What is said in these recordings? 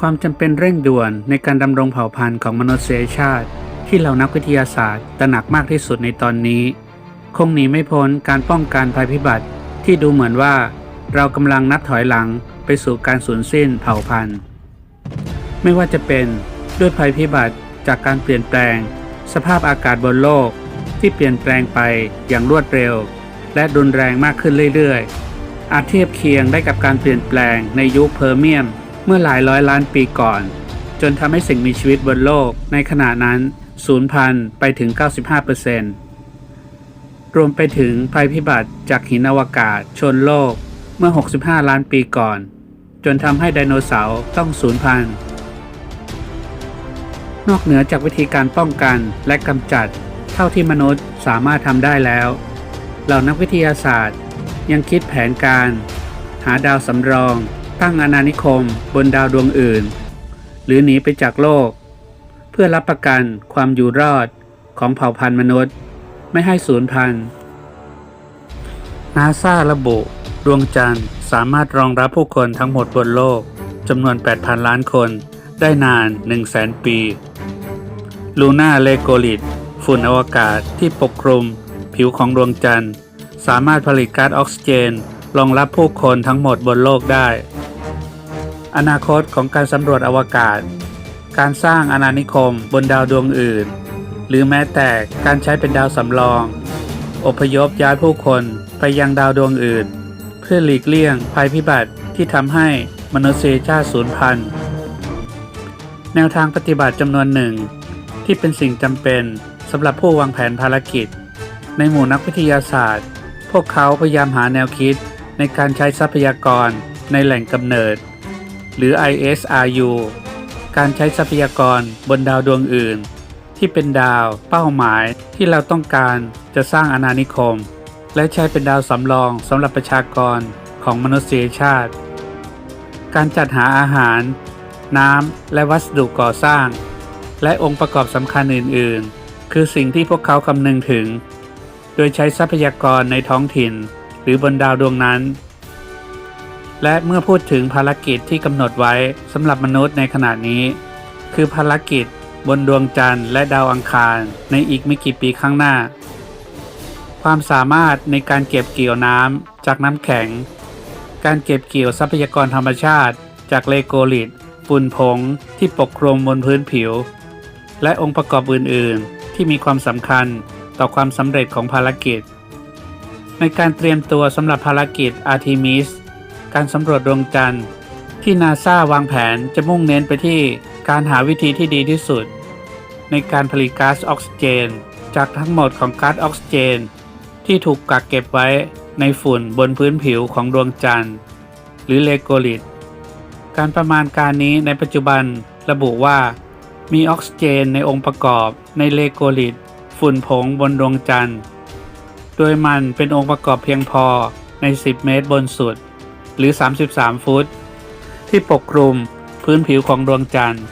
ความจำเป็นเร่งด่วนในการดำรงเผ่าพันธุ์ของมนุษยชาติ ที่เหล่านักวิทยาศาสตร์ตระหนักมากที่สุดในตอนนี้ คงหนีไม่พ้นการป้องกันภัยพิบัติ ที่ดูเหมือนว่า เรากำลังนับถอยหลังไปสู่การสูญสิ้นเผ่าพันธุ์ ไม่ว่าจะเป็นด้วยภัยพิบัติจากการเปลี่ยนแปลง สภาพอากาศบนโลกที่เปลี่ยนแปลงไปอย่างรวดเร็ว และรุนแรงมากขึ้นเรื่อยๆ อาจเทียบเคียงได้กับการเปลี่ยนแปลงในยุคเพอร์เมียม เมื่อหลายร้อยล้านปีก่อน จนทำให้สิ่งมีชีวิตบนโลกในขณะนั้นสูญพันธุ์ไปถึง 95%รวมไปถึงภัยพิบัติจากหินอวกาศชนโลกเมื่อ 65 ล้านปีก่อน จนทำให้ไดโนเสาร์ต้องสูญพันธุ์นอกเหนือจากวิธีการป้องกันและกำจัดเท่าที่มนุษย์สามารถทำได้แล้ว เหล่านักวิทยาศาสตร์ยังคิดแผนการ หาดาวสำรอง ตั้งอาณานิคมบนดาวดวงอื่น หรือหนีไปจากโลก เพื่อรับประกันความอยู่รอดของเผ่าพันธุ์มนุษย์ ไม่ให้สูญพันธุ์นาซาระบุ ดวงจันทร์สามารถรองรับผู้คนทั้งหมดบนโลกจำนวน 8,000 ล้านคนได้นาน 100,000 ปี ลูน่าเลโกลิตฝุ่นอวกาศที่ปกคลุม ผิวของดวงจันทร์ สามารถผลิตก๊าซออกซิเจนรองรับผู้คนทั้งหมดบนโลกได้ อนาคตของการสำรวจอวกาศ การสร้างอาณานิคมบนดาวดวงอื่น หรือแม้แต่การใช้เป็นดาวสำรอง อพยพย้ายผู้คนไปยังดาวดวงอื่น เพื่อหลีกเลี่ยงภัยพิบัติที่ทำให้มนุษยชาติสูญพันธุ์ แนวทางปฏิบัติจำนวนหนึ่ง ที่เป็นสิ่งจำเป็นสำหรับผู้วางแผนภารกิจ ในหมู่นักวิทยาศาสตร์ พวกเขาพยายามหาแนวคิดในการใช้ทรัพยากรในแหล่งกำเนิด หรือ ISRU การใช้ทรัพยากรบนดาวดวงอื่น ที่เป็นดาวเป้าหมายที่เราต้องการจะสร้างอาณานิคม และใช้เป็นดาวสำรองสำหรับประชากรของมนุษยชาติ การจัดหาอาหาร น้ำ และวัสดุก่อสร้าง และองค์ประกอบสำคัญอื่น ๆ คือสิ่งที่พวกเขาคำนึงถึง โดยใช้ทรัพยากรในท้องถิ่น หรือบนดาวดวงนั้น และเมื่อพูดถึงภารกิจที่กำหนดไว้สำหรับมนุษย์ในขณะนี้ คือภารกิจบนดวงจันทร์และดาวอังคารในอีกไม่กี่ปีข้างหน้า ความสามารถในการเก็บเกี่ยวน้ำจากน้ำแข็ง การเก็บเกี่ยวทรัพยากรธรรมชาติ จากเลโกลิตฝุ่นผงที่ปกคลุมบนพื้นผิว และองค์ประกอบอื่น ๆ ที่มีความสำคัญต่อความสำเร็จของภารกิจ ในการเตรียมตัวสำหรับภารกิจอาร์ทิมิส การสำรวจดวงจันทร์ ที่นาซาวางแผนจะมุ่งเน้นไปที่การหาวิธีที่ดีที่สุด ในการผลิตก๊าซออกซิเจน จากทั้งหมดของก๊าซออกซิเจน ที่ถูกกักเก็บไว้ในฝุ่นบนพื้นผิวของดวงจันทร์ หรือเลโกลิตการประมาณการนี้ในปัจจุบันระบุว่า มีออกซิเจนในองค์ประกอบในเลโกลิตฝุ่นผงบนดวงจันทร์ โดยมันเป็นองค์ประกอบเพียงพอใน 10 เมตรบนสุด หรือ 33 ฟุต ที่ปกคลุมพื้นผิวของดวงจันทร์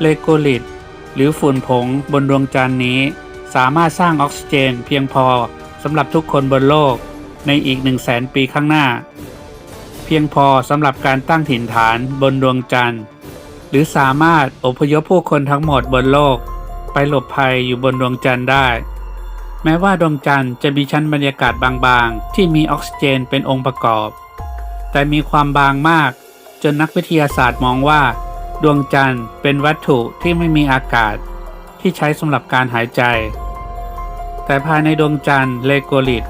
เลโกลิตหรือฝุ่นผงบนดวงจันทร์นี้ สามารถสร้างออกซิเจนเพียงพอสำหรับทุกคนบนโลกในอีก 1 0 0 0 0แสนปีข้างหน้า เพียงพอสำหรับการตั้งถิ่นฐานบนดวงจันทร์ หรือสามารถอพยพผู้คนทั้งหมดบนโลก ไปหลบภัยอยู่บนดวงจันทร์ได้ แม้ว่าดวงจันทร์จะมีชั้นบรรยากาศบางๆ ที่มีออกซิเจนเป็นองค์ประกอบ แต่มีความบางมาก จนนักวิทยาศาสตร์มองว่า ดวงจันทร์เป็นวัตถุที่ไม่มีอากาศ ที่ใช้สำหรับการหายใจ แต่ภายในดวงจันทร์เลโกลิต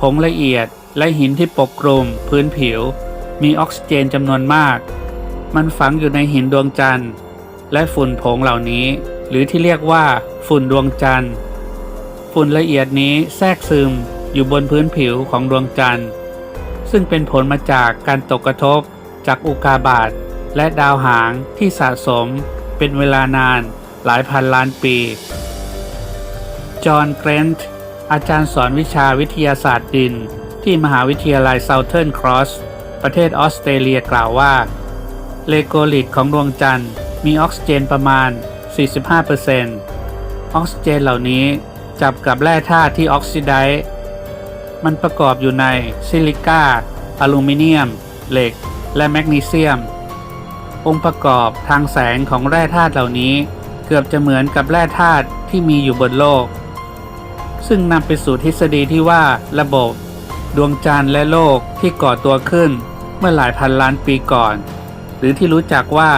ผงละเอียดและหินที่ปกคลุมพื้นผิว มีออกซิเจนจำนวนมาก มันฝังอยู่ในหินดวงจันทร์ และฝุ่นผงเหล่านี้ หรือที่เรียกว่าฝุ่นดวงจันทร์ ฝุ่นละเอียดนี้แทรกซึมอยู่บนพื้นผิวของดวงจันทร์ ซึ่งเป็นผลมาจากการตกกระทบจากอุกาบาตและดาวหางที่สะสมเป็นเวลานานหลายพันล้านปี จอห์นเกรนท์อาจารย์สอนวิชาวิทยาศาสตร์ดิน ที่มหาวิทยาลัยเซาเทิร์นครอสประเทศออสเตรเลียกล่าวว่า เลโกลิตของดวงจันทร์มีออกซิเจนประมาณ 45%ออกซิเจนเหล่านี้จับกับแร่ธาตุที่ออกซิไดซ์ มันประกอบอยู่ในซิลิก้าอลูมิเนียม เหล็ก และแมกนีเซียม องค์ประกอบทางแสงของแร่ธาตุเหล่านี้ เกือบจะเหมือนกับแร่ธาตุที่มีอยู่บนโลก ซึ่งนำไปสู่ทฤษฎีที่ว่าระบบ ดวงจันทร์และโลกที่ก่อตัวขึ้นเมื่อหลายพันล้านปีก่อน หรือที่รู้จักว่า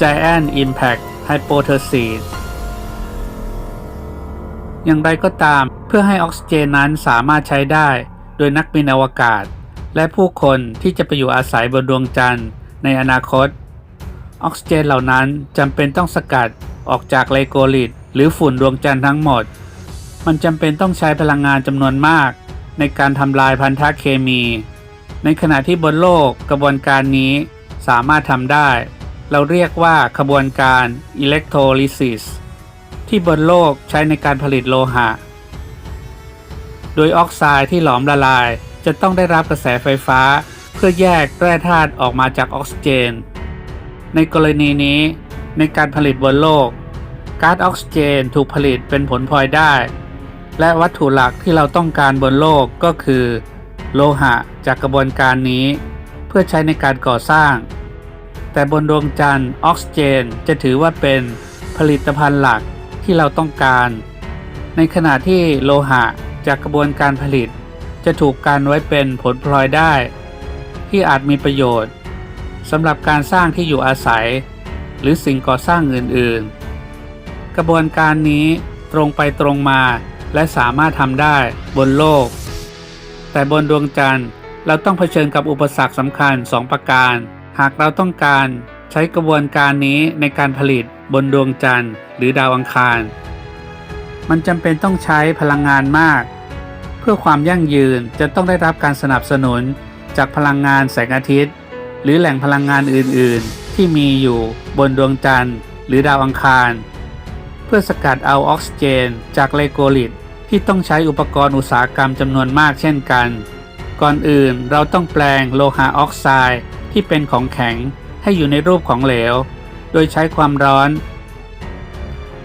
Giant Impact Hypothesis อย่างไรก็ตาม เพื่อให้ออกซิเจนนั้นสามารถใช้ได้ โดยนักบินอวกาศ และผู้คนที่จะไปอยู่อาศัยบนดวงจันทร์ในอนาคต ออกซิเจนเหล่านั้นจำเป็นต้องสกัดออกจากไลโกลิตหรือฝุ่นดวงจันทร์ทั้งหมด มันจำเป็นต้องใช้พลังงานจำนวนมาก ในการทำลายพันธะเคมี ในขณะที่บนโลกกระบวนการนี้สามารถทำได้ เราเรียกว่าขบวนการอิเล็กโทรลิซิส ที่บนโลกใช้ในการผลิตโลหะ โดยออกไซด์ที่หลอมละลายจะต้องได้รับกระแสไฟฟ้า เพื่อแยกแร่ธาตุออกมาจากออกซิเจน ในกรณีนี้ในการผลิตบนโลกก๊าซออกซิเจนถูกผลิตเป็นผลพลอยได้ และวัตถุหลักที่เราต้องการบนโลกก็คือ โลหะจากกระบวนการนี้ เพื่อใช้ในการก่อสร้าง แต่บนดวงจันทร์ออกซิเจนจะถือว่าเป็นผลิตภัณฑ์หลัก ที่เราต้องการ ในขณะที่โลหะจากกระบวนการผลิต จะถูกการไว้เป็นผลพลอยได้ ที่อาจมีประโยชน์สำหรับการสร้างที่อยู่อาศัย หรือสิ่งก่อสร้างอื่นๆ กระบวนการนี้ตรงไปตรงมาและสามารถทำได้บนโลก แต่บนดวงจันทร์เราต้องเผชิญกับอุปสรรคสำคัญ 2 ประการ หากเราต้องการใช้กระบวนการนี้ในการผลิต บนดวงจันทร์ หรือดาวอังคาร มันจำเป็นต้องใช้พลังงานมาก เพื่อความยั่งยืนจะต้องได้รับการสนับสนุนจากพลังงานแสงอาทิตย์ หรือแหล่งพลังงานอื่น ๆ ที่มีอยู่บนดวงจันทร์ หรือดาวอังคาร เพื่อสกัดเอาออกซิเจน จากไลโกลิตที่ต้องใช้อุปกรณ์อุตสาหกรรมจำนวนมากเช่นกัน ก่อนอื่นเราต้องแปลงโลหะออกไซด์ที่เป็นของแข็งให้อยู่ในรูปของเหลว โดยใช้ความร้อน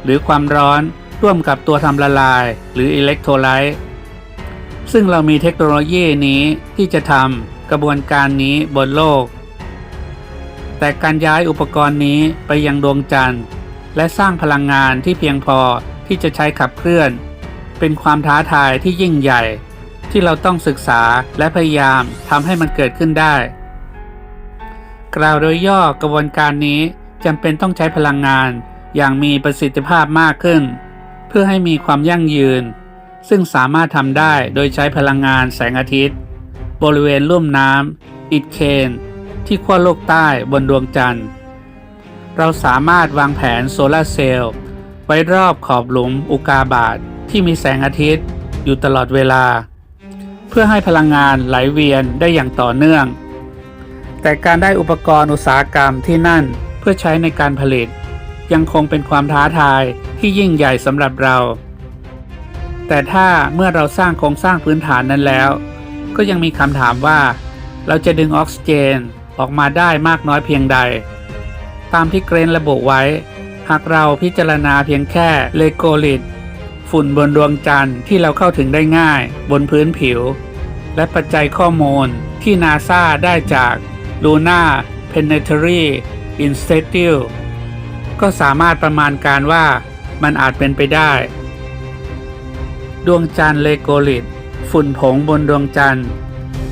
หรือความร้อนร่วมกับตัวทำละลายหรืออิเล็กโทรไลต์ซึ่งเรามีเทคโนโลยีนี้ที่จะทำกระบวนการนี้บนโลก แต่การย้ายอุปกรณ์นี้ไปยังดวงจันทร์ และสร้างพลังงานที่เพียงพอที่จะใช้ขับเคลื่อน เป็นความท้าทายที่ยิ่งใหญ่ ที่เราต้องศึกษาและพยายามทำให้มันเกิดขึ้นได้ กล่าวโดยย่อกระบวนการนี้ จำเป็นต้องใช้พลังงานอย่างมีประสิทธิภาพมากขึ้น เพื่อให้มีความยั่งยืน ซึ่งสามารถทำได้โดยใช้พลังงานแสงอาทิตย์ บริเวณลุ่มน้ำอิดเคน ที่ขั้วโลกใต้บนดวงจันทร์ เราสามารถวางแผนโซลาร์เซลล์ไว้รอบขอบหลุมอุกาบาตทที่มีแสงอาทิตย์อยู่ตลอดเวลา เพื่อให้พลังงานไหลเวียนได้อย่างต่อเนื่อง แต่การได้อุปกรณ์อุตสาหกรรมที่นั่น พื่อใช้ในการผลิต ยังคงเป็นความท้าทายที่ยิ่งใหญ่สำหรับเรา แต่ถ้าเมื่อเราสร้างโครงสร้างพื้นฐานนั้นแล้ว ก็ยังมีคำถามว่า เราจะดึงออกซิเจนออกมาได้มากน้อยเพียงใด ตามที่เกรนระบุไว้ หากเราพิจารณาเพียงแค่เลโกลิตฝุ่นบนดวงจันทร์ที่เราเข้าถึงได้ง่าย บนพื้นผิว และปัจจัยข้อมูลที่นาซาได้จาก Luna Planetary Institute ก็สามารถประมาณการว่ามันอาจเป็นไปได้ ดวงจันทร์เลโกลิต ฝุ่นผงบนดวงจันทร์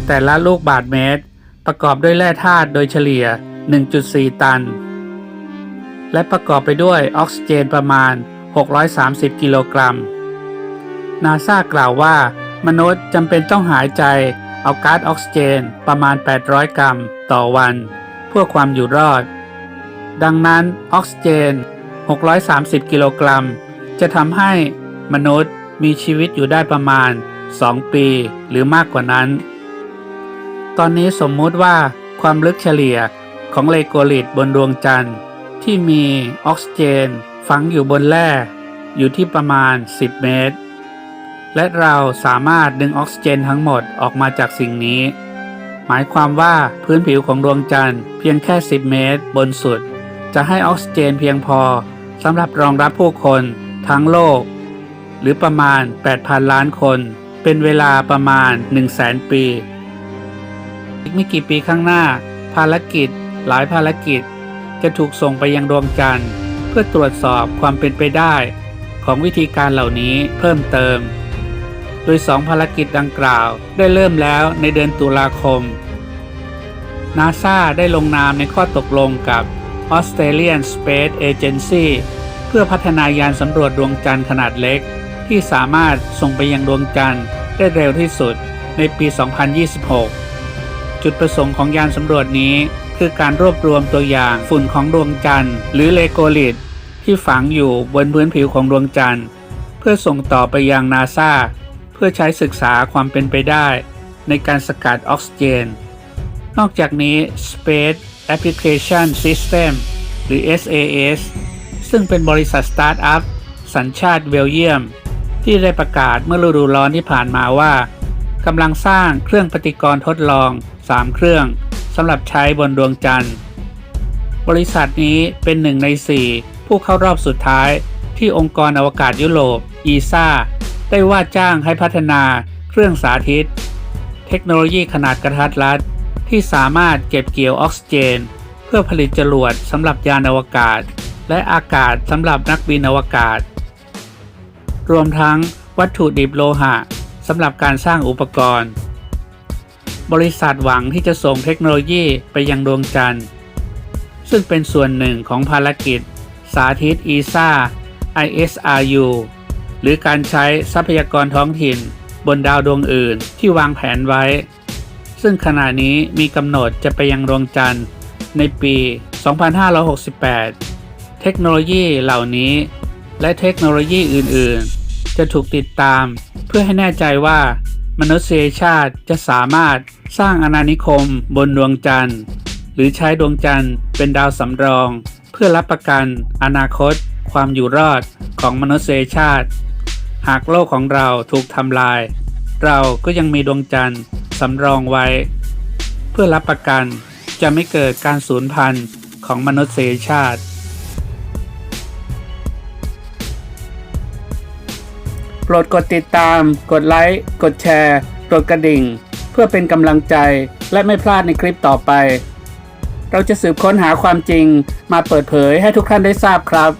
แต่ละลูกบาทเมตร ประกอบด้วยแร่ธาตุโดยเฉลี่ย 1.4 ตัน และประกอบไปด้วยออกซิเจนประมาณ 630 กิโลกรัม นาซากล่าวว่ามนุษย์จำเป็นต้องหายใจเอาก๊าซออกซิเจนประมาณ 800 กรัม ต่อวัน เพื่อความอยู่รอด ดังนั้นออกซิเจน 630 กิโลกรัม จะทำให้มนุษย์มีชีวิตอยู่ได้ประมาณ 2 ปีหรือมากกว่านั้น ตอนนี้สมมุติว่าความลึกเฉลี่ยของเลโกลิตบนดวงจันทร์ ที่มีออกซิเจน ฝังอยู่บนแร่อยู่ที่ประมาณ 10 เมตร และเราสามารถดึงออกซิเจนทั้งหมดออกมาจากสิ่งนี้ หมายความว่าพื้นผิวของดวงจันทร์เพียงแค่ 10 เมตร บนสุด จะให้ออกซิเจนเพียงพอสำหรับรองรับผู้คนทั้งโลก หรือประมาณ 8,000 ล้านคน เป็นเวลาประมาณ 100,000 ปี อีกไม่กี่ปีข้างหน้า ภารกิจ หลายภารกิจ จะถูกส่งไปยังดวงจันทร์ เพื่อตรวจสอบความเป็นไปได้ ของวิธีการเหล่านี้เพิ่มเติม โดยสองภารกิจดังกล่าวได้เริ่มแล้วในเดือนตุลาคมนาซาได้ลงนามในข้อตกลงกับ Australian Space Agency เพื่อพัฒนายานสำรวจดวงจันทร์ขนาดเล็ก ที่สามารถส่งไปยังดวงจันทร์ได้เร็วที่สุดในปี 2026 จุดประสงค์ของยานสำรวจนี้คือการรวบรวมตัวอย่างฝุ่นของดวงจันทร์ หรือเลโกลิตที่ฝังอยู่บนพื้นผิวของดวงจันทร์ เพื่อส่งต่อไปยังนาซาเพื่อใช้ศึกษาความเป็นไปได้ ในการสกัดออกซิเจน นอกจากนี้ Space Application System หรือ SAS ซึ่งเป็นบริษัทสตาร์ทอัพสัญชาติเบลเยียม ที่ได้ประกาศเมื่อฤดูร้อนที่ผ่านมาว่ากำลังสร้างเครื่องปฏิกรณ์ทดลอง 3 เครื่องสำหรับใช้บนดวงจันทร์ บริษัทนี้เป็นหนึ่งใน 4 ผู้เข้ารอบสุดท้ายที่องค์กรอวกาศยุโรป ESA ได้ว่าจ้างให้พัฒนาเครื่องสาธิต เทคโนโลยีขนาดกระทัดรัด ที่สามารถเก็บเกี่ยวออกซิเจน เพื่อผลิตจรวดสำหรับยานอวกาศ และอากาศสำหรับนักบินอวกาศ รวมทั้งวัตถุดิบโลหะสำหรับการสร้างอุปกรณ์ บริษัทหวังที่จะส่งเทคโนโลยีไปยังดวงจันทร์ ซึ่งเป็นส่วนหนึ่งของภารกิจ สาธิต ESA ISRU หรือการใช้ทรัพยากรท้องถิ่น บนดาวดวงอื่นที่วางแผนไว้ ซึ่งขณะนี้มีกำหนดจะไปยังดวงจันทร์ในปี 2568 เทคโนโลยีเหล่านี้ และเทคโนโลยีอื่น ๆ จะถูกติดตามเพื่อให้แน่ใจว่ามนุษยชาติจะสามารถสร้างอาณานิคมบนดวงจันทร์ หรือใช้ดวงจันทร์เป็นดาวสำรอง เพื่อรับประกันอนาคต ความอยู่รอดของมนุษยชาติ หากโลกของเราถูกทำลาย เราก็ยังมีดวงจันทร์ สำรองไว้ เพื่อรับประกันจะไม่เกิดการสูญพันธุ์ของมนุษยชาติ โปรดกดติดตาม กดไลค์ กดแชร์ กดกระดิ่ง เพื่อเป็นกำลังใจและไม่พลาดในคลิปต่อไป เราจะสืบค้นหาความจริงมาเปิดเผยให้ทุกท่านได้ทราบครับ